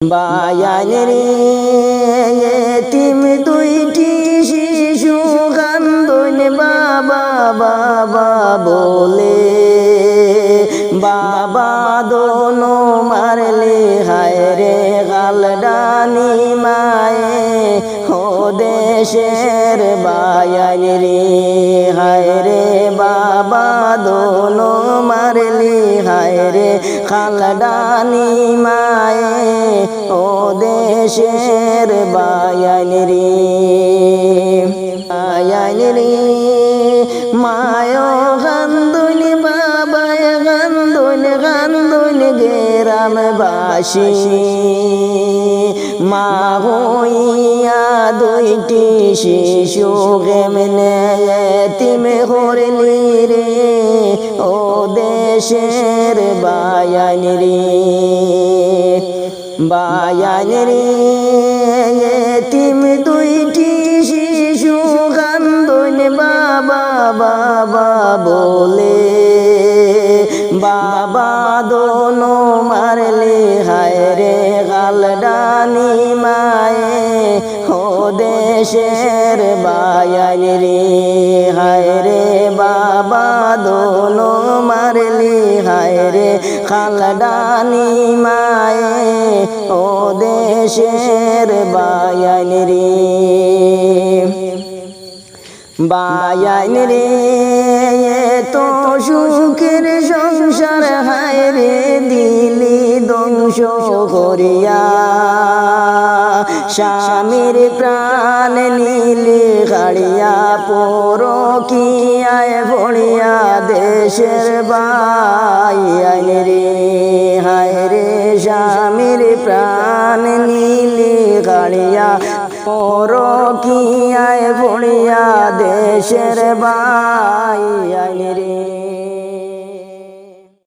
বায়ানের তিম দুইটি শিশু কান্দন বাবা বাবা বলে, বাবা দোনো মারলে, হায় রে গালডানি মায়ে হো দেশের বায়ান রে হায় রে বাবা দোনো মারলি, হায় রে খালডানি মায়ে ও দেশের বায়ান রে বায়ান রে। মায় গান্দুনি, বাবায় গান্দুন গান্দুন গেরাম বাসি মা হইয়া দুইটি শিশু কেমনে তিমে হরলি রে? ও দেশের বায়ান রে। বায়ান রে তিম দুইটি শিশু কান্দন বাবা বাবা বলে, বাবা দোনো মারলে, হায় রে গাল ডানি মায়ে হো দেশের বায়ান রে হায় রে বাবা দোনো মারলি, হায় খালডানি মায়ে, ও দেশের বায়ান রে বায়ান রে তো সুখের সংসার হায় রে দিলি দংশ করিয়া। স্বামীর প্রাণ নীলি গাড়িয়া পর আয় ভরিয়া দেশের বাইয়ান রে, হায় রে, স্বামীর প্রাণ নীলি গাড়িয়া পর আয় ভরিয়া দেশের বাই।